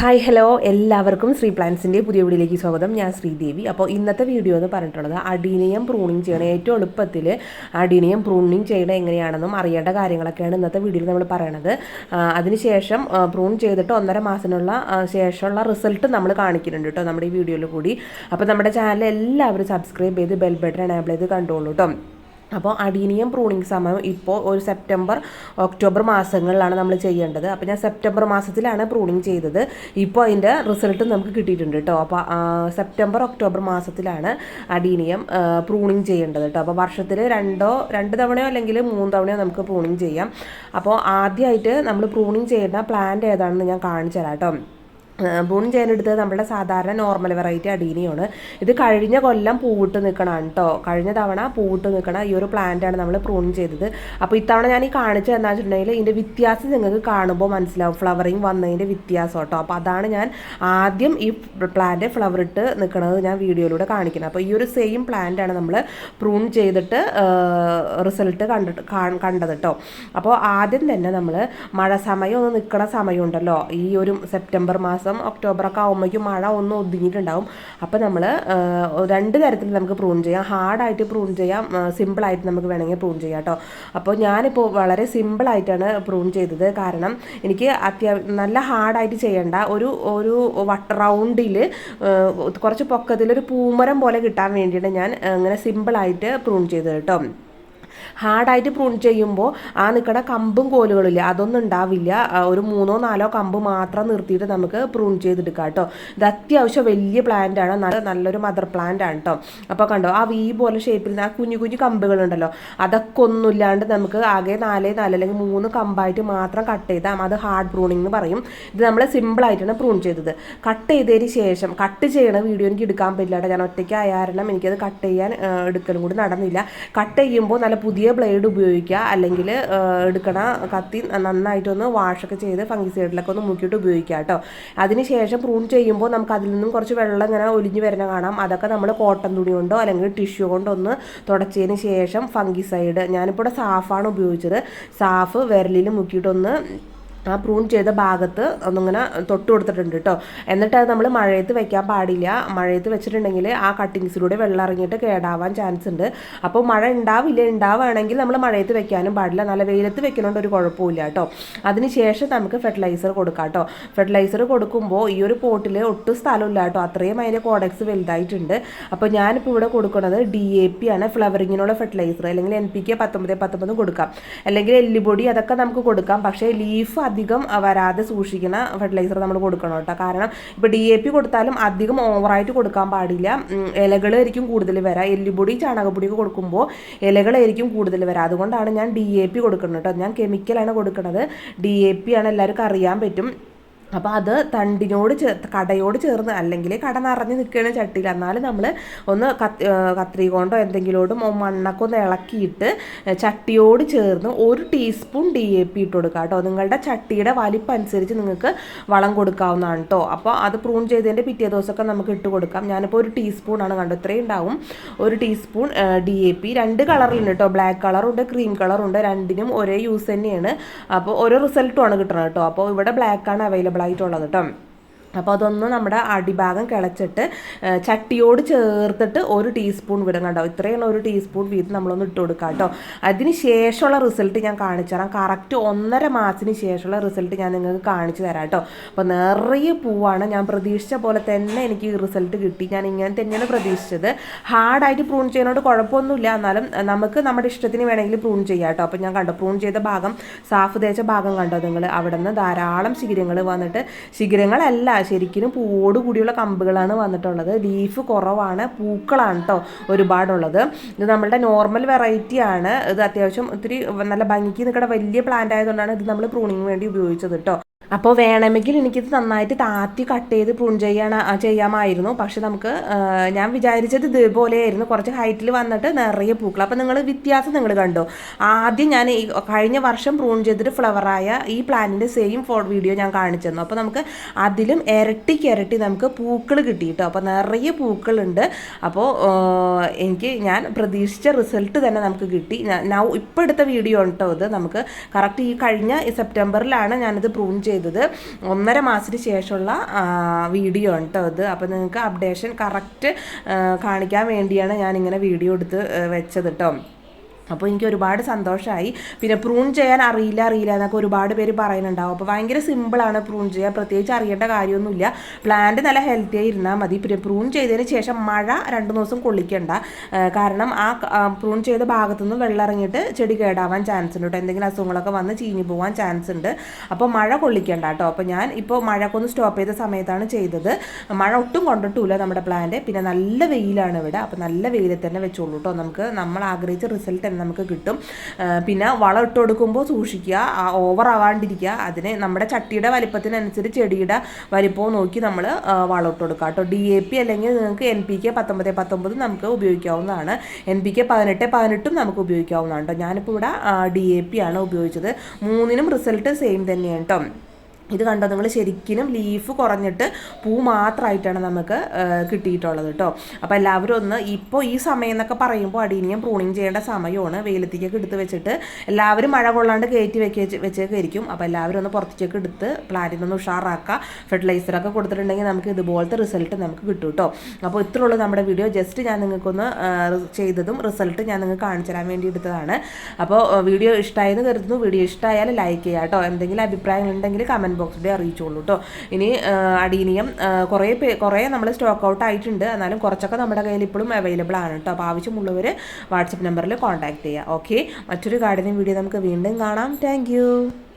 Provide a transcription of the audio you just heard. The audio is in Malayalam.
ഹായ് ഹലോ എല്ലാവർക്കും ശ്രീ പ്ലാൻസിന്റെ പുതിയ വീഡിയോയിലേക്ക് സ്വാഗതം. ഞാൻ ശ്രീദേവി അപ്പോൾ ഇന്നത്തെ വീഡിയോ എന്ന് പറഞ്ഞിട്ടുള്ളത് അടീനിയം പ്രൂണിങ് ചെയ്യണം. ഏറ്റവും എളുപ്പത്തിൽ അടീനിയം പ്രൂണിങ് ചെയ്യണം എങ്ങനെയാണെന്നും അറിയേണ്ട കാര്യങ്ങളൊക്കെയാണ് ഇന്നത്തെ വീഡിയോയിൽ നമ്മൾ പറയണത്. അതിനുശേഷം പ്രൂൺ ചെയ്തിട്ട് ഒന്നര മാസത്തിനുള്ള ശേഷമുള്ള റിസൾട്ട് നമ്മൾ കാണിക്കുന്നുണ്ട് കേട്ടോ നമ്മുടെ ഈ വീഡിയോയിൽ കൂടി. അപ്പോൾ നമ്മുടെ ചാനൽ എല്ലാവരും സബ്സ്ക്രൈബ് ചെയ്ത് ബെൽ ബട്ടൺ എനേബിൾ ചെയ്ത് കണ്ടോളൂ കേട്ടോ. അപ്പോൾ അടീനിയം പ്രൂണിങ് സമയം ഇപ്പോൾ ഒരു സെപ്റ്റംബർ ഒക്ടോബർ മാസങ്ങളിലാണ് നമ്മൾ ചെയ്യേണ്ടത്. അപ്പോൾ ഞാൻ സെപ്റ്റംബർ മാസത്തിലാണ് പ്രൂണിങ് ചെയ്തത്. ഇപ്പോൾ അതിന്റെ റിസൾട്ട് നമുക്ക് കിട്ടിയിട്ടുണ്ട് കേട്ടോ. അപ്പോൾ സെപ്റ്റംബർ ഒക്ടോബർ മാസത്തിലാണ് അടീനിയം പ്രൂണിങ് ചെയ്യേണ്ടത് കേട്ടോ. അപ്പോൾ വർഷത്തിൽ രണ്ടോ രണ്ട് തവണയോ അല്ലെങ്കിൽ മൂന്ന് തവണയോ നമുക്ക് പ്രൂണിങ് ചെയ്യാം. അപ്പോൾ ആദ്യമായിട്ട് നമ്മൾ പ്രൂണിങ് ചെയ്യേണ്ട പ്ലാന്റ് ഏതാണെന്ന് ഞാൻ കാണിച്ചു തരാം കേട്ടോ. പ്രൂൺ ചെയ്യാനെടുത്തത് നമ്മുടെ സാധാരണ നോർമൽ വെറൈറ്റി അടീനിയാണ്. ഇത് കഴിഞ്ഞ കൊല്ലം പൂവിട്ട് നിൽക്കണം കേട്ടോ കഴിഞ്ഞ തവണ പൂവിട്ട് നിൽക്കണ ഈ ഒരു പ്ലാന്റാണ് നമ്മൾ പ്രൂൺ ചെയ്തത്. അപ്പോൾ ഇത്തവണ ഞാൻ ഈ കാണിച്ചു തന്നാ വെച്ചിട്ടുണ്ടെങ്കിൽ ഇതിന്റെ വ്യത്യാസം നിങ്ങൾക്ക് കാണുമ്പോൾ മനസ്സിലാവും. ഫ്ലവറിങ് വന്നതിന്റെ വ്യത്യാസം കേട്ടോ അപ്പോൾ അതാണ് ഞാൻ ആദ്യം ഈ പ്ലാന്റ് ഫ്ലവർ ഇട്ട് നിൽക്കുന്നത് ഞാൻ വീഡിയോയിലൂടെ കാണിക്കുന്നത്. അപ്പോൾ ഈ ഒരു സെയിം പ്ലാന്റാണ് നമ്മൾ പ്രൂൺ ചെയ്തിട്ട് റിസൾട്ട് കണ്ടിട്ട് കണ്ടത് കേട്ടോ അപ്പോൾ ആദ്യം തന്നെ നമ്മൾ മഴ സമയം ഒന്ന് നിൽക്കണ സമയമുണ്ടല്ലോ ഈ ഒരു സെപ്റ്റംബർ മാസം ഒക്ടോബർ ഒക്കെ ആകുമ്പോഴേക്കും മഴ ഒന്ന് ഒതുങ്ങിയിട്ടുണ്ടാവും. അപ്പോൾ നമ്മൾ രണ്ട് തരത്തിൽ നമുക്ക് പ്രൂൺ ചെയ്യാം. ഹാർഡായിട്ട് പ്രൂൺ ചെയ്യാം സിമ്പിളായിട്ട് നമുക്ക് വേണമെങ്കിൽ പ്രൂൺ ചെയ്യാം കേട്ടോ അപ്പോൾ ഞാനിപ്പോൾ വളരെ സിമ്പിളായിട്ടാണ് പ്രൂൺ ചെയ്തത്. കാരണം എനിക്ക് അത്യാവശ്യം നല്ല ഹാർഡായിട്ട് ചെയ്യേണ്ട ഒരു ഒരു റൗണ്ടിൽ കുറച്ച് പൊക്കത്തിൽ ഒരു പൂമരം പോലെ കിട്ടാൻ വേണ്ടിയിട്ട് ഞാൻ അങ്ങനെ സിമ്പിളായിട്ട് പ്രൂൺ ചെയ്തത് കേട്ടോ ഹാർഡായിട്ട് പ്രൂൺ ചെയ്യുമ്പോൾ ആ നിൽക്കുന്ന കമ്പും കോലുകളില്ല അതൊന്നും ഉണ്ടാവില്ല. ഒരു മൂന്നോ നാലോ കമ്പ് മാത്രം നിർത്തിയിട്ട് നമുക്ക് പ്രൂൺ ചെയ്തെടുക്കാം കേട്ടോ. ഇത് അത്യാവശ്യം വലിയ പ്ലാന്റ് ആണ്. നല്ല നല്ലൊരു മദർ പ്ലാന്റ് ആണ് കേട്ടോ അപ്പോൾ കണ്ടോ ആ വീ പോലെ ഷേപ്പിൽ ആ കുഞ്ഞു കുഞ്ഞു കമ്പുകളുണ്ടല്ലോ. അതൊക്കെ ഒന്നുമില്ലാണ്ട് നമുക്ക് ആകെ നാലേ നാല് അല്ലെങ്കിൽ മൂന്ന് കമ്പായിട്ട് മാത്രം കട്ട് ചെയ്താൽ അത് ഹാർഡ് പ്രൂണിംഗ് എന്ന് പറയും. ഇത് നമ്മൾ സിമ്പിളായിട്ടാണ് പ്രൂൺ ചെയ്തത്. കട്ട് ചെയ്തതിന് ശേഷം കട്ട് ചെയ്യണ വീഡിയോ എനിക്ക് എടുക്കാൻ പറ്റില്ല കേട്ടോ ഞാൻ ഒറ്റയ്ക്ക് ആയ കാരണം എനിക്കത് കട്ട് ചെയ്യാൻ എടുക്കലും കൂടി നടന്നില്ല. കട്ട് ചെയ്യുമ്പോൾ നല്ല പുതിയ ബ്ലേഡ് ഉപയോഗിക്കുക അല്ലെങ്കിൽ എടുക്കണ കത്തി നന്നായിട്ടൊന്ന് വാഷൊക്കെ ചെയ്ത് ഫംഗിസൈഡിലൊക്കെ ഒന്ന് മുക്കിയിട്ട് ഉപയോഗിക്കുക കേട്ടോ. അതിനുശേഷം പ്രൂൺ ചെയ്യുമ്പോൾ നമുക്ക് അതിൽ നിന്നും കുറച്ച് വെള്ളം ഇങ്ങനെ ഒലിഞ്ഞു വരുന്ന കാണാം. അതൊക്കെ നമ്മൾ കോട്ടൺ തുണി കൊണ്ടോ അല്ലെങ്കിൽ ടിഷ്യൂ കൊണ്ടോ ഒന്ന് തുടച്ചതിന് ശേഷം ഫംഗിസൈഡ്. ഞാനിപ്പോൾ ഇവിടെ സാഫാണ് ഉപയോഗിച്ചത്. സാഫ് വിരലിൽ മുക്കിയിട്ടൊന്ന് ആ പ്രൂൺ ചെയ്ത ഭാഗത്ത് ഒന്നിങ്ങനെ തൊട്ട് കൊടുത്തിട്ടുണ്ട് കേട്ടോ എന്നിട്ട് അത് നമ്മൾ മഴയത്ത് വെക്കാൻ പാടില്ല. മഴയത്ത് വെച്ചിട്ടുണ്ടെങ്കിൽ ആ കട്ടിങ്സിലൂടെ വെള്ളം ഇറങ്ങിയിട്ട് കേടാവാൻ ചാൻസ് ഉണ്ട്. അപ്പോൾ മഴ ഉണ്ടാവില്ല ഉണ്ടാവുകയാണെങ്കിൽ നമ്മൾ മഴയത്ത് വെക്കാനും പാടില്ല. നല്ല വെയിലത്ത് വെക്കണോണ്ട് ഒരു കുഴപ്പമില്ല കേട്ടോ അതിനുശേഷം നമുക്ക് ഫെർട്ടിലൈസർ കൊടുക്കാം കേട്ടോ ഫെർട്ടിലൈസർ കൊടുക്കുമ്പോൾ ഈ ഒരു പോട്ടിൽ ഒട്ടും സ്ഥലമില്ല കേട്ടോ അത്രയും അതിന്റെ കോഡക്സ് വലുതായിട്ടുണ്ട്. അപ്പോൾ ഞാനിപ്പോൾ ഇവിടെ കൊടുക്കുന്നത് ഡി എ പി ആണ്. ഫ്ലവറിങ്ങിനുള്ള ഫെർട്ടിലൈസർ അല്ലെങ്കിൽ എൻ പി കെ പത്തൊമ്പത് പത്തൊമ്പതും കൊടുക്കാം. അല്ലെങ്കിൽ എല്ലുപൊടി അതൊക്കെ നമുക്ക് കൊടുക്കാം. പക്ഷേ ലീഫ് അധികം വരാതെ സൂക്ഷിക്കുന്ന ഫെർട്ടിലൈസർ നമ്മൾ കൊടുക്കണം കേട്ടോ. കാരണം ഇപ്പോൾ ഡി എ പി കൊടുത്താലും അധികം ഓവറായിട്ട് കൊടുക്കാൻ പാടില്ല. ഇലകളായിരിക്കും കൂടുതൽ വരാം. എല്ലുപൊടി ചാണകപ്പൊടി ഒക്കെ കൊടുക്കുമ്പോൾ ഇലകളായിരിക്കും കൂടുതൽ വരാം. അതുകൊണ്ടാണ് ഞാൻ ഡി എ പി കൊടുക്കുന്നത് കേട്ടോ. ഞാൻ കെമിക്കലാണ് കൊടുക്കുന്നത്. ഡി എ പി ആണ് എല്ലാവർക്കും അറിയാൻ പറ്റും. അപ്പോൾ അത് തണ്ടിനോട് ചേർ കടയോട് ചേർന്ന് അല്ലെങ്കിൽ കട നിറഞ്ഞ് നിൽക്കുകയാണ് ചട്ടിയിൽ. എന്നാലും നമ്മൾ ഒന്ന് കത്ത് കത്രി കൊണ്ടോ എന്തെങ്കിലോടും മണ്ണൊക്കെ ഒന്ന് ഇളക്കിയിട്ട് ചട്ടിയോട് ചേർന്ന് ഒരു ടീസ്പൂൺ ഡി എ പി ഇട്ട് കൊടുക്കുക കേട്ടോ. നിങ്ങളുടെ ചട്ടിയുടെ വലിപ്പം അനുസരിച്ച് നിങ്ങൾക്ക് വളം കൊടുക്കാവുന്നതാണ് കേട്ടോ. അപ്പോൾ അത് പ്രൂൺ ചെയ്തതിന്റെ പിറ്റേ ദിവസമൊക്കെ നമുക്ക് ഇട്ട് കൊടുക്കാം. ഞാനിപ്പോൾ ഒരു ടീസ്പൂണാണ് കണ്ടു ഇത്രയും ഉണ്ടാവും. ഒരു ടീസ്പൂൺ ഡി എ പി രണ്ട് കളറിലുണ്ട് കേട്ടോ. ബ്ലാക്ക് കളറുണ്ട് ക്രീം കളറുണ്ട് രണ്ടിനും ഒരേ യൂസ് തന്നെയാണ്. അപ്പോൾ ഓരോ റിസൾട്ടുമാണ് കിട്ടുന്നത് കേട്ടോ. അപ്പോൾ ഇവിടെ ബ്ലാക്ക് ആണ് അവൈലബിൾ ആയിട്ടുള്ളത് കേട്ടോ അപ്പോൾ അതൊന്ന് നമ്മുടെ അടിഭാഗം കിളച്ചിട്ട് ചട്ടിയോട് ചേർത്തിട്ട് ഒരു ടീസ്പൂൺ വീതം കേട്ടോ ഇത്രയാണ് ഒരു ടീസ്പൂൺ വീതം നമ്മളൊന്ന് ഇട്ട് കൊടുക്കുക കേട്ടോ. അതിന് ശേഷമുള്ള റിസൾട്ട് ഞാൻ കാണിച്ചു തരാം. കറക്റ്റ് ഒന്നര മാസത്തിന് ശേഷമുള്ള റിസൾട്ട് ഞാൻ നിങ്ങൾക്ക് കാണിച്ചു തരാം കേട്ടോ. അപ്പോൾ നിറയെ പൂവാണ്. ഞാൻ പ്രതീക്ഷിച്ച പോലെ തന്നെ എനിക്ക് ഈ റിസൾട്ട് കിട്ടി. ഞാൻ ഇങ്ങനെ തന്നെയാണ് പ്രതീക്ഷിച്ചത്. ഹാർഡായിട്ട് പ്രൂൺ ചെയ്യുന്നതുകൊണ്ട് കുഴപ്പമൊന്നുമില്ല. എന്നാലും നമുക്ക് നമ്മുടെ ഇഷ്ടത്തിന് വേണമെങ്കിൽ പ്രൂൺ ചെയ്യാം കേട്ടോ. അപ്പോൾ ഞാൻ കണ്ടോ പ്രൂൺ ചെയ്ത ഭാഗം സാഫ് തേച്ച ഭാഗം കണ്ടോ നിങ്ങൾ? അവിടെ നിന്ന് ധാരാളം ശിഖരങ്ങൾ വന്നിട്ട് ശിഖരങ്ങളല്ല ശരിക്കും പൂവോട് കൂടിയുള്ള കമ്പുകളാണ് വന്നിട്ടുള്ളത്. ലീഫ് കുറവാണ് പൂക്കളാണ് കേട്ടോ ഒരുപാടുള്ളത്. ഇത് നമ്മളുടെ നോർമൽ വെറൈറ്റി ആണ്. ഇത് അത്യാവശ്യം ഒത്തിരി നല്ല ഭംഗിക്ക് നിൽക്കുന്ന വലിയ പ്ലാന്റ് ആയതുകൊണ്ടാണ് ഇത് നമ്മൾ പ്രൂണിങ്ങിന് വേണ്ടി ഉപയോഗിച്ചത് കേട്ടോ അപ്പോൾ വേണമെങ്കിൽ എനിക്കിത് നന്നായിട്ട് താത്തി കട്ട് ചെയ്ത് പ്രൂൺ ചെയ്യണ ചെയ്യാമായിരുന്നു. പക്ഷെ നമുക്ക് ഞാൻ വിചാരിച്ചത് ഇതുപോലെയായിരുന്നു. കുറച്ച് ഹൈറ്റിൽ വന്നിട്ട് നിറയെ പൂക്കൾ അപ്പോൾ നിങ്ങൾ വ്യത്യാസം നിങ്ങൾ കണ്ടോ? ആദ്യം ഞാൻ ഈ കഴിഞ്ഞ വർഷം പ്രൂൺ ചെയ്തിട്ട് ഫ്ലവറായ ഈ പ്ലാന്റിന്റെ സെയിം ഫോ വീഡിയോ ഞാൻ കാണിച്ചു തന്നു. അപ്പോൾ നമുക്ക് അതിലും ഇരട്ടിക്ക് ഇരട്ടി നമുക്ക് പൂക്കൾ കിട്ടി കേട്ടോ അപ്പോൾ നിറയെ പൂക്കളുണ്ട്. അപ്പോൾ എനിക്ക് ഞാൻ പ്രതീക്ഷിച്ച റിസൾട്ട് തന്നെ നമുക്ക് കിട്ടി. നൗ ഇപ്പോൾ എടുത്ത വീഡിയോ ഉണ്ടോ ഇത്? നമുക്ക് കറക്റ്റ് ഈ കഴിഞ്ഞ സെപ്റ്റംബറിലാണ് ഞാനിത് പ്രൂൺ ചെയ്തത്. ചെയ്തത്. ഒന്നര മാസത്തിന് ശേഷമുള്ള വീഡിയോ കേട്ടോ ഇത്. അപ്പോൾ നിങ്ങൾക്ക് അപ്ഡേഷൻ കറക്റ്റ് കാണിക്കാൻ വേണ്ടിയാണ് ഞാനിങ്ങനെ വീഡിയോ എടുത്ത് വെച്ചത് കേട്ടോ അപ്പോൾ എനിക്ക് ഒരുപാട് സന്തോഷമായി പിന്നെ പ്രൂൺ ചെയ്യാൻ അറിയില്ല അറിയില്ല എന്നൊക്കെ ഒരുപാട് പേര് പറയുന്നുണ്ടാവും. അപ്പോൾ ഭയങ്കര സിമ്പിളാണ് പ്രൂൺ ചെയ്യാൻ പ്രത്യേകിച്ച് അറിയേണ്ട കാര്യമൊന്നുമില്ല. പ്ലാന്റ് നല്ല ഹെൽത്തി ആയി ഇരുന്നാൽ മതി. പിന്നെ പ്രൂൺ ചെയ്തതിന് ശേഷം മഴ രണ്ട് ദിവസം കൊള്ളിക്കണ്ട. കാരണം ആ പ്രൂൺ ചെയ്ത ഭാഗത്തു നിന്ന് വെള്ളം ഇറങ്ങിയിട്ട് ചെടി കേടാവാൻ ചാൻസ് ഉണ്ട് കേട്ടോ. എന്തെങ്കിലും അസുഖങ്ങളൊക്കെ വന്ന് ചീഞ്ഞു പോകാൻ ചാൻസ് ഉണ്ട്. അപ്പോൾ മഴ കൊള്ളിക്കണ്ട കേട്ടോ. അപ്പോൾ ഞാൻ ഇപ്പോൾ മഴയൊക്കെ ഒന്ന് സ്റ്റോപ്പ് ചെയ്ത സമയത്താണ് ചെയ്തത്. മഴ ഒട്ടും കൊണ്ടിട്ടില്ല നമ്മുടെ പ്ലാന്റ് പിന്നെ നല്ല വെയിലാണ് ഇവിടെ. അപ്പോൾ നല്ല വെയിലിൽ തന്നെ വെച്ചോളൂ കേട്ടോ. നമുക്ക് നമ്മൾ ആഗ്രഹിച്ച റിസൾട്ട് നമുക്ക് കിട്ടും. പിന്നെ വളം ഇട്ട് കൊടുക്കുമ്പോൾ സൂക്ഷിക്കുക ഓവർ ആവാണ്ടിരിക്കുക. അതിന് നമ്മുടെ ചട്ടിയുടെ വലിപ്പത്തിനനുസരിച്ച് ചെടിയുടെ വലിപ്പവും നോക്കി നമ്മൾ വളം ഇട്ട് കൊടുക്കുക കേട്ടോ. ഡി എ പി അല്ലെങ്കിൽ നിങ്ങൾക്ക് എൻ പി കെ പത്തൊമ്പത് പത്തൊമ്പത് നമുക്ക് ഉപയോഗിക്കാവുന്നതാണ്. എൻ പി കെ പതിനെട്ട് പതിനെട്ടും നമുക്ക് ഉപയോഗിക്കാവുന്നതാണ് കേട്ടോ. ഞാനിപ്പോൾ ഇവിടെ ഡി എ പി ആണ് ഉപയോഗിച്ചത്. മൂന്നിനും റിസൾട്ട് സെയിം തന്നെയാണ് കേട്ടോ. ഇത് കണ്ടോ? നിങ്ങൾ ശരിക്കും ലീഫ് കുറഞ്ഞിട്ട് പൂ മാത്രമായിട്ടാണ് നമുക്ക് കിട്ടിയിട്ടുള്ളത് കേട്ടോ അപ്പോൾ എല്ലാവരും ഒന്ന് ഇപ്പോൾ ഈ സമയം എന്നൊക്കെ പറയുമ്പോൾ അടീനിയും പ്രൂണിങ് ചെയ്യേണ്ട സമയമാണ്. വെയിലത്തേക്കൊക്കെ എടുത്ത് വെച്ചിട്ട് എല്ലാവരും മഴ കൊള്ളാണ്ട് കയറ്റി വെക്കേ വെച്ചേക്കായിരിക്കും അപ്പോൾ എല്ലാവരും ഒന്ന് പുറത്തേക്കൊക്കെ എടുത്ത് പ്ലാന്റിൽ നിന്ന് ഉഷാറാക്കുക ഫെർട്ടിലൈസറൊക്കെ കൊടുത്തിട്ടുണ്ടെങ്കിൽ നമുക്ക് ഇതുപോലത്തെ റിസൾട്ട് നമുക്ക് കിട്ടും കേട്ടോ അപ്പോൾ ഇത്രേ ഉള്ളൂ നമ്മുടെ വീഡിയോ ജസ്റ്റ് ഞാൻ നിങ്ങൾക്കൊന്ന് ചെയ്തതും റിസൾട്ട് ഞാൻ നിങ്ങൾക്ക് കാണിച്ചു തരാൻ വേണ്ടി എടുത്തതാണ്. അപ്പോൾ വീഡിയോ ഇഷ്ടമായെന്ന് കരുതുന്നു. വീഡിയോ ഇഷ്ടമായാൽ ലൈക്ക് ചെയ്യുക കേട്ടോ എന്തെങ്കിലും അഭിപ്രായങ്ങൾ ഉണ്ടെങ്കിൽ കമന്റ് അറിയിച്ചുള്ളൂ അറിയിച്ചോളൂ കേട്ടോ ഇനി അടീനിയം കുറേ കുറേ നമ്മൾ സ്റ്റോക്ക് ഔട്ട് ആയിട്ടുണ്ട്. എന്നാലും കുറച്ചൊക്കെ നമ്മുടെ കയ്യിൽ ഇപ്പോഴും അവൈലബിൾ ആണ് കേട്ടോ അപ്പോൾ ആവശ്യമുള്ളവർ വാട്സപ്പ് നമ്പറിൽ കോൺടാക്ട് ചെയ്യുക ഓക്കെ മറ്റൊരു ഗാർഡനിങ് വീഡിയോ നമുക്ക് വീണ്ടും കാണാം. താങ്ക്